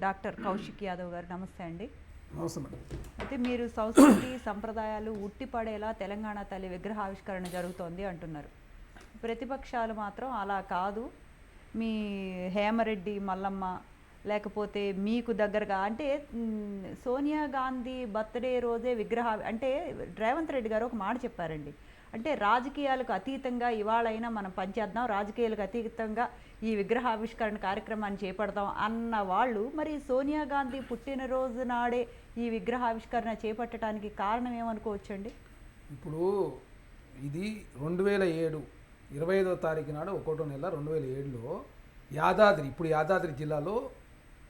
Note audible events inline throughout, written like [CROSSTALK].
Doctor Kaushik Yadav గారు నమస్తే అండి. అయితే మీరు సంస్కృతి సంప్రదాయాలు ఉట్టిపడేలా తెలంగాణ తల్లి విగ్రహావిష్కరణ జరుగుతోంది అంటున్నారు. ప్రతిపక్షాలు మాత్రం అలా కాదు. మీ హేమరెడ్డి మల్లమ్మ లేకపోతే మీకు దగ్గరగా అంటే సోనియా గాంధీ బర్త్డే రోజే విగ్రహ అంటే రేవంత్ రెడ్డి గారు ఒక మాట చెప్పారండి. అంటే రాజకీయాలకు అతీతంగా ఇవాళైనా మనం పనిచేద్దాం రాజకీయాలకు అతీతంగా ఈ విగ్రహావిష్కరణ కార్యక్రమాన్ని చేపడదాం అన్న వాళ్ళు మరి సోనియా గాంధీ పుట్టినరోజు నాడే ఈ విగ్రహావిష్కరణ చేపట్టడానికి కారణం ఏమనుకోవచ్చండి? ఇప్పుడు ఇది రెండు వేల ఏడు ఇరవై ఐదో తారీఖు నాడు ఒకటో నెల రెండు వేల ఏడులో యాదాద్రి ఇప్పుడు యాదాద్రి జిల్లాలో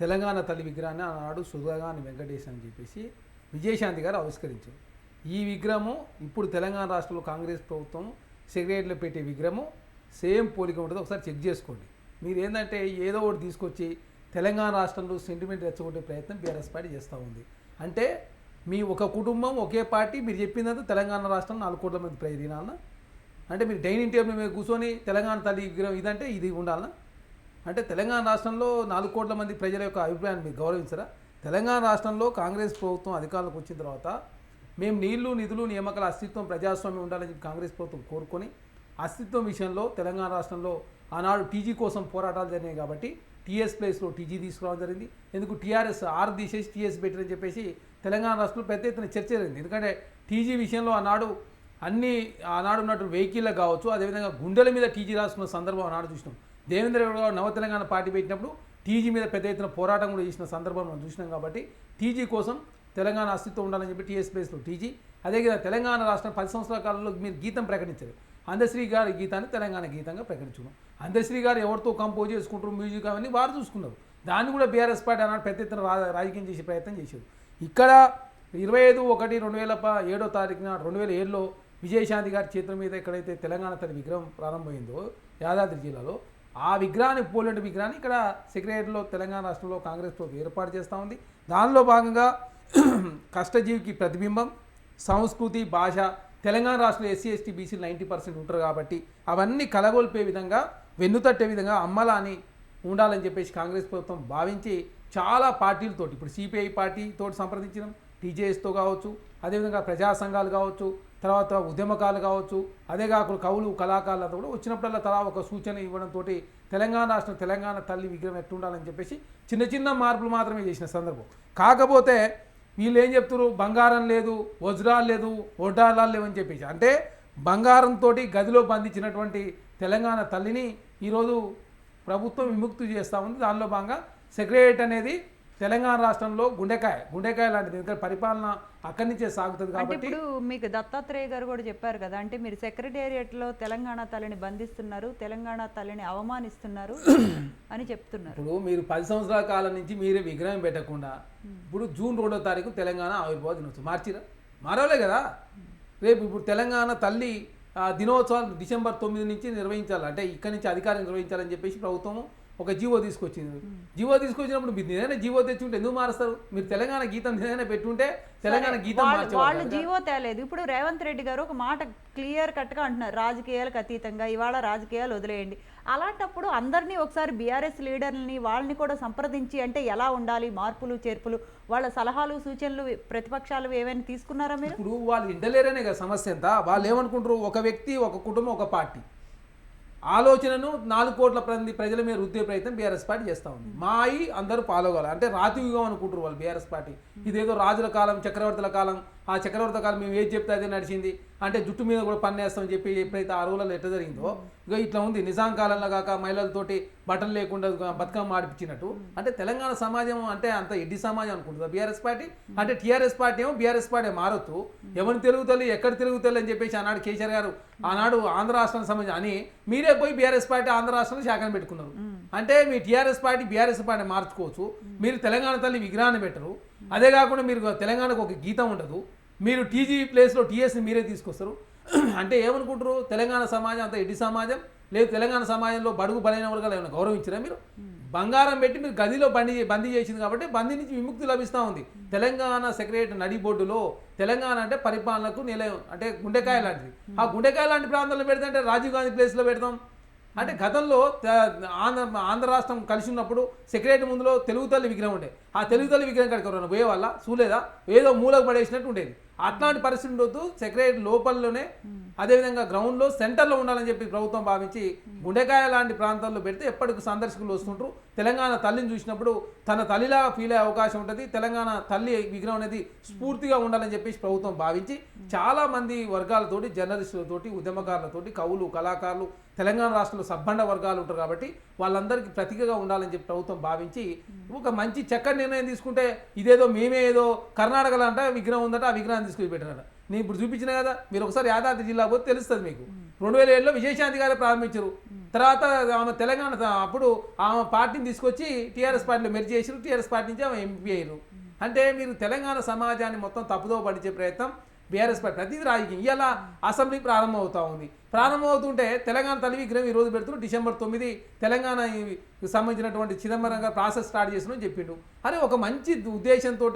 తెలంగాణ తల్లి విగ్రహాన్ని ఆనాడు సుధాగాని వెంకటేష్ అని చెప్పేసి విజయశాంతి గారు ఆవిష్కరించారు. ఈ విగ్రహము ఇప్పుడు తెలంగాణ రాష్ట్రంలో కాంగ్రెస్ ప్రభుత్వం సెక్రటరీలో పెట్టే విగ్రహము. సేమ్ పోలిక ఉంటుంది. ఒకసారి చెక్ చేసుకోండి. మీరు ఏంటంటే ఏదో ఒకటి తీసుకొచ్చి తెలంగాణ రాష్ట్రంలో సెంటిమెంట్ రెచ్చగొట్టే ప్రయత్నం బీఆర్ఎస్ పార్టీ చేస్తూ ఉంది. అంటే మీ ఒక కుటుంబం ఒకే పార్టీ మీరు చెప్పిందంతా తెలంగాణ రాష్ట్రం నాలుగు కోట్ల మంది ప్రజలు అంటే మీరు డైనింగ్ టేబుల్ మీద కూర్చొని తెలంగాణ తల్లి విగ్రహం ఇదంటే ఇది ఉండాలన్నా అంటే తెలంగాణ రాష్ట్రంలో నాలుగు కోట్ల మంది ప్రజల యొక్క అభిప్రాయాన్ని మీరు గౌరవించరా? తెలంగాణ రాష్ట్రంలో కాంగ్రెస్ ప్రభుత్వం అధికారంలోకి వచ్చిన తర్వాత మేము నీళ్ళు నిధులు నియామకాల అస్తిత్వం ప్రజాస్వామ్యం ఉండాలని చెప్పి కాంగ్రెస్ ప్రభుత్వం కోరుకొని అస్తిత్వం విషయంలో తెలంగాణ రాష్ట్రంలో ఆనాడు టీజీ కోసం పోరాటాలు జరిగినాయి కాబట్టి టీఎస్ ప్లేస్లో టీజీ తీసుకురావడం జరిగింది. ఎందుకు టీఆర్ఎస్ ఆర్ తీసేసి టీఎస్ పెట్టారని చెప్పేసి తెలంగాణ రాష్ట్రంలో పెద్ద ఎత్తున చర్చ జరిగింది. ఎందుకంటే టీజీ విషయంలో ఆనాడు అన్ని ఆనాడు ఉన్నట్టు వెహికల్ కావచ్చు అదేవిధంగా గుండెల మీద టీజీ రాసుకున్న సందర్భం ఆనాడు చూసినాం. దేవేంద్ర గారు నవ తెలంగాణ పార్టీ పెట్టినప్పుడు టీజీ మీద పెద్ద ఎత్తున పోరాటం కూడా చేసిన సందర్భం మనం చూసినాం కాబట్టి టీజీ కోసం తెలంగాణ అస్తిత్వం ఉండాలని చెప్పి టీఎస్ ప్లేస్లో టీజీ. అదేవిధంగా తెలంగాణ రాష్ట్రం పది సంవత్సరాల కాలంలో మీరు గీతం ప్రకటించారు. అందశ్రీ గారి గీతాన్ని తెలంగాణ గీతంగా ప్రకటించుకున్నాం. అందశ్రీ గారు ఎవరితో కంపోజ్ చేసుకుంటారు మ్యూజిక్ అవన్నీ వారు చూసుకున్నారు. దాన్ని కూడా బీఆర్ఎస్ పార్టీ అన్నాడు పెద్ద ఎత్తున రాజకీయం చేసే ప్రయత్నం చేశారు ఇక్కడ ఇరవై ఐదు ఒకటి రెండు వేల ఏడో తారీఖున రెండు వేల ఏడులో విజయశాంతి గారి చేతుల మీద ఎక్కడైతే తెలంగాణ తల్లి విగ్రహం ప్రారంభమైందో యాదాద్రి జిల్లాలో ఆ విగ్రహాన్ని పోలేని విగ్రహాన్ని ఇక్కడ సెక్రటరీలో తెలంగాణ రాష్ట్రంలో కాంగ్రెస్ ప్రభుత్వం ఏర్పాటు చేస్తూ ఉంది. దానిలో భాగంగా [CLEARS THROAT] కష్టజీవికి ప్రతిబింబం సంస్కృతి భాష తెలంగాణ రాష్ట్రంలో ఎస్సీ ఎస్టీ బీసీలు నైంటీ పర్సెంట్ ఉంటారు కాబట్టి అవన్నీ కలగొల్పే విధంగా వెన్నుతట్టే విధంగా అమ్మలాని ఉండాలని చెప్పేసి కాంగ్రెస్ ప్రభుత్వం భావించి చాలా పార్టీలతోటి ఇప్పుడు సిపిఐ పార్టీతో సంప్రదించడం టీజేఎస్తో కావచ్చు అదేవిధంగా ప్రజా సంఘాలు కావచ్చు తర్వాత ఉద్యమకాలు కావచ్చు అదే కాకుండా కవులు కళాకారులతో కూడా వచ్చినప్పుడల్లా తలా ఒక సూచన ఇవ్వడంతో తెలంగాణ రాష్ట్రం తెలంగాణ తల్లి విగ్రహం ఎట్టుండాలని చెప్పేసి చిన్న చిన్న మార్పులు మాత్రమే చేసిన సందర్భం. కాకపోతే వీళ్ళు ఏం చెప్తారు బంగారం లేదు వజ్రాలు లేదు ఒడ్డాలాలు లేవని చెప్పేసి. అంటే బంగారంతో గదిలో బంధించినటువంటి తెలంగాణ తల్లిని ఈరోజు ప్రభుత్వం విముక్తి చేస్తూ ఉంది. దానిలో భాగంగా సెక్రటరియట్ అనేది తెలంగాణ రాష్ట్రంలో గుండెకాయ గుండెకాయ లాంటిది. ఎందుకంటే పరిపాలన అక్కడి నుంచే సాగుతుంది కాబట్టి ఇప్పుడు మీకు దత్తాత్రేయ గారు కూడా చెప్పారు కదా అంటే మీరు సెక్రటేరియట్లో తెలంగాణ తల్లిని బంధిస్తున్నారు తెలంగాణ తల్లిని అవమానిస్తున్నారు [CLEARS THROAT] అని చెప్తున్నారు. ఇప్పుడు మీరు పది సంవత్సరాల కాలం నుంచి మీరే విగ్రహం పెట్టకుండా ఇప్పుడు జూన్ రెండో తారీఖు తెలంగాణ ఆవిర్భావ దినోత్సవం. మార్చిరా? మారవలే కదా. రేపు ఇప్పుడు తెలంగాణ తల్లి దినోత్సవాలు డిసెంబర్ తొమ్మిది నుంచి నిర్వహించాలి. అంటే ఇక్కడి నుంచి అధికారం నిర్వహించాలని చెప్పేసి ప్రభుత్వం ఒక జీవో తీసుకొచ్చింది. జీవో తీసుకొచ్చినప్పుడు మీరు ఏదైనా జీవో తెచ్చుంటే ఎందుకు మారుస్తారు? మీరు తెలంగాణ గీతం ఏదైనా పెట్టుంటే తెలంగాణ గీతం వాళ్ళు- జీవో తేలేదు. ఇప్పుడు రేవంత్ రెడ్డి గారు ఒక మాట క్లియర్ కట్గా అంటున్నారు. రాజకీయాలకు అతీతంగా ఇవాళ రాజకీయాలు వదిలేయండి. అలాంటప్పుడు అందరినీ ఒకసారి బీఆర్ఎస్ లీడర్ని వాళ్ళని కూడా సంప్రదించి అంటే ఎలా ఉండాలి? మార్పులు చేర్పులు? వాళ్ళ సలహాలు సూచనలు ప్రతిపక్షాలు ఏమైనా తీసుకున్నారా మీరు? ఇప్పుడు వాళ్ళు ఇంటలేరనే కదా సమస్య ఎంత వాళ్ళు ఏమనుకుంటారు? ఒక వ్యక్తి ఒక కుటుంబం ఒక పార్టీ. ఆలోచనను నాలుగు కోట్ల మంది ప్రజల మీద రుద్దే ప్రయత్నం బీఆర్ఎస్ పార్టీ చేస్తూ ఉంది. మాయి అందరూ ఫాలో కావాలి. అంటే రాతియుగం అనుకుంటారు వాళ్ళు బీఆర్ఎస్ పార్టీ. ఇదేదో రాజుల కాలం చక్రవర్తుల కాలం ఆ చక్రవర్తి కాలం మేము ఏది చెప్తే అదే నడిచింది. అంటే జుట్టు మీద కూడా పన్నేస్తామని చెప్పి ఎప్పుడైతే ఆ రోజులలో ఎట్లా జరిగిందో ఇక ఇట్లా ఉంది. నిజాం కాలంలో కాక మహిళలతోటి బట్టలు లేకుండా బతుకమ్మ ఆడిపించినట్టు. అంటే తెలంగాణ సమాజం అంటే అంత ఎడ్డి సమాజం అనుకుంటుందా? BRS party? అంటే టీఆర్ఎస్ పార్టీ ఏమో బీఆర్ఎస్ పార్టీ మారొద్దు. ఎవరిని తెలుగుతల్లి ఎక్కడ తెలుగుతల్లి అని చెప్పేసి ఆనాడు కేసీఆర్ గారు ఆనాడు ఆంధ్ర రాష్ట్రానికి సంబంధించి అని మీరే పోయి బీఆర్ఎస్ పార్టీ ఆంధ్ర రాష్ట్రంలో శాఖను పెట్టుకున్నారు. అంటే మీ టీఆర్ఎస్ పార్టీ బీఆర్ఎస్ పార్టీ మార్చుకోవచ్చు. మీరు తెలంగాణ తల్లి విగ్రహాన్ని పెట్టరు. అదే కాకుండా మీరు తెలంగాణకు ఒక గీతం ఉండదు. మీరు టీజీ ప్లేస్లో టీఎస్ని మీరే తీసుకొస్తారు. [CLEARS THROAT] అంటే ఏమనుకుంటారు తెలంగాణ సమాజం అంత ఎడ్డి సమాజం లేదు తెలంగాణ సమాజంలో బడుగు బలైన వర్గాలు ఏమైనా గౌరవించరా మీరు? బంగారం పెట్టి మీరు గదిలో బందీ బందీ చేసింది కాబట్టి బందీ నుంచి విముక్తి లభిస్తూ ఉంది. తెలంగాణ సెక్రటరీ నడి బోర్డులో తెలంగాణ అంటే పరిపాలనకు నిలయం అంటే గుండెకాయ లాంటిది. ఆ గుండెకాయ లాంటి ప్రాంతంలో పెడితే అంటే రాజీవ్ గాంధీ ప్లేస్లో పెడతాం. అంటే గతంలో ఆంధ్ర ఆంధ్ర రాష్ట్రం కలిసి ఉన్నప్పుడు సెక్రటరీ ముందులో తెలుగు తల్లి విగ్రహం ఉండే. ఆ తెలుగు తల్లి విగ్రహం ఎవరైనా పోయే వల్ల చూలేదా ఏదో మూలకు పడేసినట్టు ఉండేది. అట్లాంటి పరిస్థితి ఉండొద్దు. సెక్రటరీ లోపలలోనే అదేవిధంగా గ్రౌండ్లో సెంటర్లో ఉండాలని చెప్పి ప్రభుత్వం భావించి గుండెకాయ లాంటి ప్రాంతాల్లో పెడితే ఎప్పటికి సందర్శకులు వస్తుంటారు తెలంగాణ తల్లిని చూసినప్పుడు తన తల్లిలాగా ఫీల్ అయ్యే అవకాశం ఉంటుంది. తెలంగాణ తల్లి విగ్రహం అనేది స్ఫూర్తిగా ఉండాలని చెప్పేసి ప్రభుత్వం భావించి చాలా మంది వర్గాలతోటి జర్నలిస్టులతోటి ఉద్యమకారులతోటి కవులు కళాకారులు తెలంగాణ రాష్ట్రంలో సబ్బండ వర్గాలు ఉంటారు కాబట్టి వాళ్ళందరికీ ప్రతీకగా ఉండాలని చెప్పి ప్రభుత్వం భావించి ఒక మంచి చక్కటి నిర్ణయం తీసుకుంటే ఇదేదో మేమే ఏదో కర్ణాటకలో అంట విగ్రహం ఉందట ఆ విగ్రహాన్ని తీసుకుని పెట్టారట నేను ఇప్పుడు చూపించిన కదా మీరు ఒకసారి యాదాద్రి జిల్లా పోతే తెలుస్తుంది మీకు. రెండు వేల ఏడులో విజయశాంతి గారే ప్రారంభించారు. తర్వాత ఆమె తెలంగాణ అప్పుడు ఆమె పార్టీని తీసుకొచ్చి టీఆర్ఎస్ పార్టీలో మెర్జ్ చేసారు టీఆర్ఎస్ పార్టీ నుంచి ఆమె ఎంపీ అయ్యారు అంటే మీరు తెలంగాణ సమాజాన్ని మొత్తం తప్పుదో పడిచే ప్రయత్నం బీఆర్ఎస్ పార్టీ ప్రతిదీ రాజకీయం. ఇవాళ అసెంబ్లీ ప్రారంభం అవుతా ఉంది. ప్రారంభమవుతుంటే తెలంగాణ తల్లి విగ్రహం ఈ రోజు పెడుతున్నారు. డిసెంబర్ తొమ్మిది తెలంగాణ సంబంధించినటువంటి చిదంబరం గారు ప్రాసెస్ స్టార్ట్ చేసిన చెప్పిండు. అరే ఒక మంచి ఉద్దేశంతో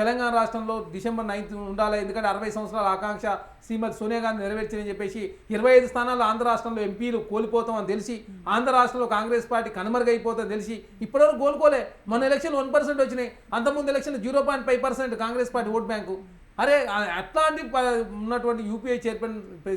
తెలంగాణ రాష్ట్రంలో డిసెంబర్ నైన్త్ ఉండాలి. ఎందుకంటే అరవై సంవత్సరాల ఆకాంక్ష శ్రీమతి సోనియా గాంధీ నెరవేర్చిందని చెప్పేసి ఇరవై ఐదు స్థానాల్లో ఆంధ్ర రాష్ట్రంలో ఎంపీలు కోల్పోతామని తెలిసి ఆంధ్ర రాష్ట్రంలో కాంగ్రెస్ పార్టీ కనుమరుగైపోతుందని తెలిసి ఇప్పటివరకు కోలుకోలే. మన ఎలక్షన్ వన్ పర్సెంట్ వచ్చినాయి. అంతకుముందు election zero point five percent Congress party vote bank. అరే అట్లాంటి ఉన్నటువంటి UPA chairman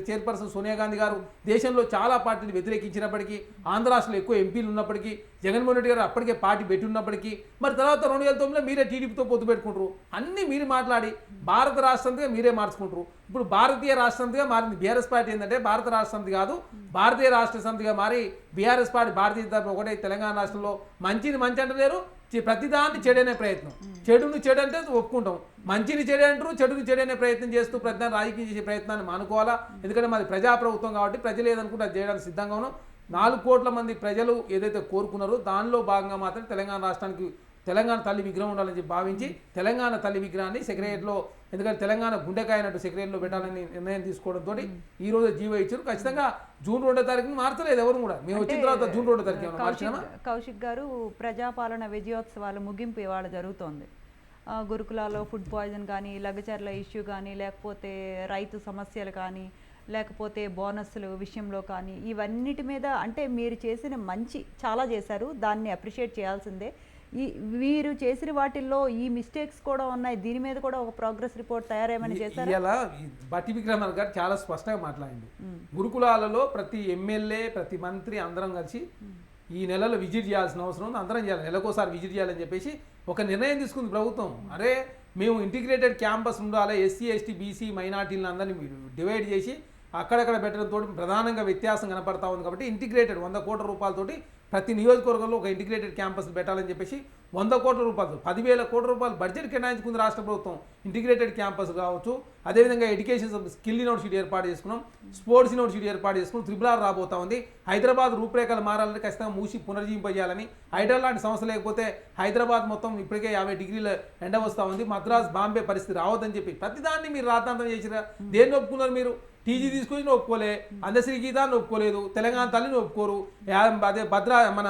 chairperson Sonia Gandhi గారు దేశంలో చాలా పార్టీని వ్యతిరేకించినప్పటికీ ఆంధ్ర రాష్ట్రంలో ఎక్కువ ఎంపీలు ఉన్నప్పటికీ జగన్మోహన్ రెడ్డి గారు అప్పటికే పార్టీ పెట్టి ఉన్నప్పటికీ మరి తర్వాత రెండు వేల తొమ్మిదిలో మీరే టీడీపీతో పొత్తు పెట్టుకుంటారు. అన్నీ మీరు మాట్లాడి భారత రాష్ట్రంతిగా మీరే మార్చుకుంటారు. ఇప్పుడు భారతీయ రాష్ట్రంతిగా మారింది బీఆర్ఎస్ పార్టీ ఏంటంటే భారత రాష్ట్ర కాదు భారతీయ రాష్ట్ర సమితిగా మారి బీఆర్ఎస్ పార్టీ భారతీయ జనతా ఒకటే తెలంగాణ రాష్ట్రంలో మంచిని మంచి అంటలేరు ప్రతిదాన్ని చెడనే ప్రయత్నం. చెడుని చెడు అంటే ఒప్పుకుంటాం. మంచిని చెడు అంటారు చెడుని చెడు అనే ప్రయత్నం చేస్తూ ప్రతిదాన్ని రాజకీయం చేసే ప్రయత్నాన్ని మానుకోవాలా? ఎందుకంటే మాది ప్రజాప్రభుత్వం కాబట్టి ప్రజలు ఏదనుకుంటే అది చేయడానికి సిద్ధంగా ఉన్నాం. నాలుగు కోట్ల మంది ప్రజలు ఏదైతే కోరుకున్నారో దానిలో భాగంగా మాత్రం తెలంగాణ రాష్ట్రానికి తెలంగాణ తల్లి విగ్రహం ఉండాలని చెప్పి భావించి తెలంగాణ తల్లి విగ్రహాన్ని సెక్రటరీలో ఎందుకంటే తెలంగాణ గుండెకాయ అన్నట్టు సెక్రటరీలో పెట్టాలని నిర్ణయం తీసుకోవడంతో ఈ రోజు జీవో ఇచ్చారు. ఖచ్చితంగా జూన్ రెండో తారీఖున మార్చలేదు ఎవరు కూడా. మేము వచ్చిన తర్వాత జూన్ రెండో తారీఖు కౌశిక్ కౌశిక్ గారు ప్రజాపాలన విజయోత్సవాల ముగింపు ఇవాళ జరుగుతోంది. ఆ, గురుకులాల్లో ఫుడ్ పాయిజన్ కానీ లగచర్ల ఇష్యూ కానీ లేకపోతే రైతు సమస్యలు కానీ లేకపోతే బోనస్లు విషయంలో కానీ ఇవన్నిటి మీద అంటే మీరు చేసిన మంచి చాలా చేశారు. దాన్ని అప్రిషియేట్ చేయాల్సిందే. ఈ వీరు చేసిన వాటిల్లో ఈ మిస్టేక్స్ కూడా ఉన్నాయి. దీని మీద కూడా ఒక ప్రోగ్రెస్ రిపోర్ట్ తయారేమని చేశారు? ఇలా బట్టి విక్రమార్ గారు చాలా స్పష్టంగా మాట్లాడింది గురుకులాలలో ప్రతి ఎమ్మెల్యే ప్రతి మంత్రి అందరం కలిసి ఈ నెలలో విజిట్ చేయాల్సిన అవసరం ఉంది. అందరం చేయాలి. నెలకోసారి విజిట్ చేయాలని చెప్పేసి ఒక నిర్ణయం తీసుకుంది ప్రభుత్వం. అరే మేము ఇంటిగ్రేటెడ్ క్యాంపస్ ఉండాలి. ఎస్సీ ఎస్టీ బీసీ మైనార్టీలను అందరినీ డివైడ్ చేసి అక్కడక్కడ పెట్టడంతో ప్రధానంగా వ్యత్యాసం కనపడతా ఉంది కాబట్టి ఇంటిగ్రేటెడ్ వంద కోట్ల రూపాయలతోటి ప్రతి నియోజకవర్గంలో ఒక ఇంటిగ్రేటెడ్ క్యాంపస్ పెట్టాలని చెప్పేసి వంద కోట్ల రూపాయలు పదివేల కోట్ల రూపాయలు బడ్జెట్ కేటాయించుకుంది రాష్ట్ర ప్రభుత్వం. ఇంటిగ్రేటెడ్ క్యాంపస్ కావచ్చు అదేవిధంగా ఎడ్యుకేషన్ స్కిల్ యూనివర్సిటీ ఏర్పాటు చేసుకున్నాం స్పోర్ట్స్ యూనివర్సిటీ ఏర్పాటు చేసుకున్నాం త్రిబుల్ ఆర్ రాబోతా ఉంది. హైదరాబాద్ రూపురేఖలు మారాలని ఖచ్చితంగా మూసి పునర్జీవింపజేయాలని. హైదరాబాద్ లాంటి సంస్థ లేకపోతే హైదరాబాద్ మొత్తం ఇప్పటికే యాభై డిగ్రీల ఎండ వస్తూ ఉంది. మద్రాస్ బాంబే పరిస్థితి రావద్దని చెప్పి ప్రతిదాన్ని మీరు రాతాంతం చేసిరా? దేన్ని ఒప్పుకున్నారు మీరు? టీజీ తీసుకొని ఒప్పుకోలే. అందశ్రీ గీతాన్ని ఒప్పుకోలేదు. తెలంగాణ తల్లిని ఒప్పుకోరు. అదే భద్రా మన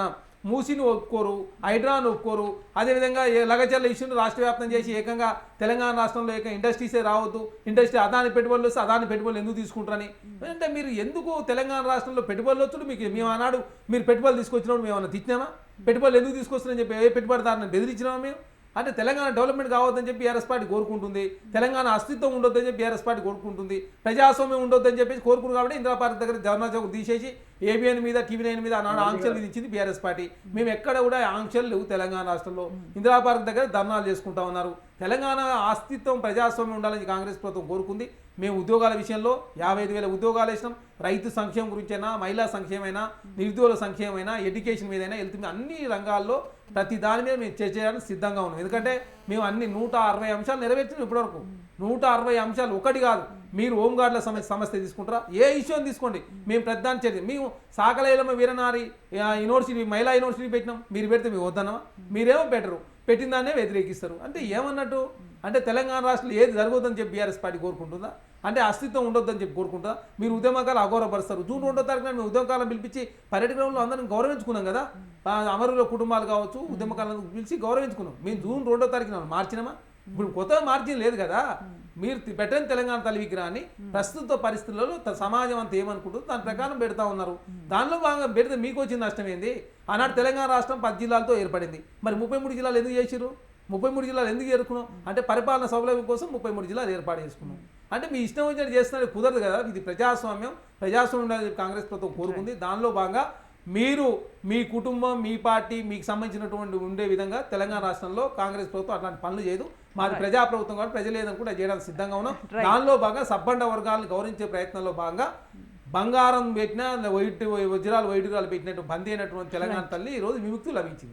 మూసిని ఒప్పుకోరు. హైడ్రాని ఒప్పుకోరు. అదేవిధంగా లగచర్ల ఇష్యూని రాష్ట్ర వ్యాప్తం చేసి ఏకంగా తెలంగాణ రాష్ట్రంలో ఏక ఇండస్ట్రీసే రావద్దు. ఇండస్ట్రీ అదాని పెట్టుబడులు వస్తే అదాని పెట్టుబడులు ఎందుకు తీసుకుంటారని. అంటే మీరు ఎందుకు తెలంగాణ రాష్ట్రంలో పెట్టుబడులు వచ్చుడు? మీకు మేము ఆనాడు మీరు పెట్టుబడులు తీసుకొచ్చినప్పుడు మేము ఏమైనా తిట్టినామా? పెట్టుబడులు ఎందుకు తీసుకొస్తున్నారని చెప్పి ఏ పెట్టుబడిదారుని బెదిరించినామా మేము? అంటే తెలంగాణ డెవలప్మెంట్ కావద్దని చెప్పి బీఆర్ఎస్ పార్టీ కోరుకుంటుంది. తెలంగాణ అస్తిత్వం ఉండొద్దని చెప్పి బీఆర్ఎస్ పార్టీ కోరుకుంటుంది. ప్రజాస్వామ్యం ఉండొద్దని చెప్పేసి కోరుకుని కాబట్టి ఇందిరా దగ్గర ధర్నా చౌక్ తీసేసి ఏబిఎన్ మీద టీవీ నైన్ మీద ఆనాడు ఆంక్షలు విధించింది బీఆర్ఎస్ పార్టీ. మేము ఎక్కడ కూడా ఆంక్షలు లేవు తెలంగాణ రాష్ట్రంలో. ఇందిరా పార్క్ దగ్గర ధర్నాలు చేసుకుంటా ఉన్నారు. తెలంగాణ అస్తిత్వం ప్రజాస్వామ్యం ఉండాలని కాంగ్రెస్ ప్రభుత్వం కోరుకుంది. మేము ఉద్యోగాల విషయంలో యాభై ఐదు వేల ఉద్యోగాలు వేసినాం. రైతు సంక్షేమం గురించైనా మహిళా సంక్షేమైనా నిరుద్యోగుల సంక్షేమైనా ఎడ్యుకేషన్ మీదైనా వెళ్తుంది అన్ని రంగాల్లో ప్రతి దాని మీద మేము చర్చ చేయడానికి సిద్ధంగా ఉన్నాం. ఎందుకంటే మేము అన్ని నూట అరవై అంశాలు నెరవేర్చినాం ఇప్పటివరకు. నూట అరవై అంశాలు ఒకటి కాదు. మీరు హోంగార్డుల సమస్య సమస్య తీసుకుంటారా? ఏ ఇష్యూని తీసుకోండి. మేము ప్రధాన చర్య. మేము సాకలేలమ్మ వీరనారి యూనివర్సిటీ మహిళా యూనివర్సిటీ పెట్టినాం. మీరు పెడితే మేము వద్దనమా మీరేమో పెట్టరు. పెట్టిన దాన్నే వ్యతిరేకిస్తారు. అంటే ఏమన్నట్టు? అంటే తెలంగాణ రాష్ట్రంలో ఏది జరుగుతుందని చెప్పి బీఆర్ఎస్ పార్టీ కోరుకుంటుందా? అంటే అస్తిత్వం ఉండొద్దని చెప్పి కోరుకుంటుందా? మీరు ఉద్యమకాలు అగౌరవపరుస్తారు జూన్ రెండో తారీఖున మేము ఉద్యమకాలం పిలిపించి పర్యటనలో అందరం గౌరవించుకున్నాం కదా? అమరుల కుటుంబాలు కావచ్చు ఉద్యమకాలను పిలిచి గౌరవించుకున్నాం. మేము జూన్ రెండో తారీఖున మార్చినమా? ఇప్పుడు కొత్త మార్జిన్ లేదు కదా? మీరు పెట్టని తెలంగాణ తల్లి విగ్రహాన్ని ప్రస్తుత పరిస్థితులలో సమాజం అంతా ఏమనుకుంటుందో దాని ప్రకారం పెడతా ఉన్నారు. దానిలో భాగంగా పెడితే మీకు వచ్చిన నష్టం ఏంది? ఆనాడు తెలంగాణ రాష్ట్రం పది జిల్లాలతో ఏర్పడింది. మరి ముప్పై మూడు జిల్లాలు ఎందుకు చేసిరు ముప్పై మూడు జిల్లాలు ఎందుకు ఏరుకున్నాం అంటే పరిపాలన సౌలభ్యం కోసం ముప్పై మూడు జిల్లాలు ఏర్పాటు చేసుకున్నాం అంటే మీ ఇష్టం వచ్చినట్టు చేస్తున్నది కుదరదు కదా? ఇది ప్రజాస్వామ్యం. ప్రజాస్వామ్యం ఉండాలని కాంగ్రెస్ ప్రభుత్వం కోరుకుంది. దానిలో భాగంగా మీరు మీ కుటుంబం మీ పార్టీ మీకు సంబంధించినటువంటి ఉండే విధంగా తెలంగాణ రాష్ట్రంలో కాంగ్రెస్ ప్రభుత్వం అట్లాంటి పనులు చేయదు. మాది ప్రజా ప్రభుత్వం కాబట్టి ప్రజలు ఏదని కూడా చేయడానికి సిద్ధంగా ఉన్నాం. దానిలో భాగంగా సబ్బండ వర్గాలను గౌరవించే ప్రయత్నంలో భాగంగా బంగారం పెట్టిన వైట్ వజ్రాలు వైడురాలు పెట్టినట్టు బందీ అయినటువంటి తెలంగాణ తల్లి ఈ రోజు విముక్తి లభించింది.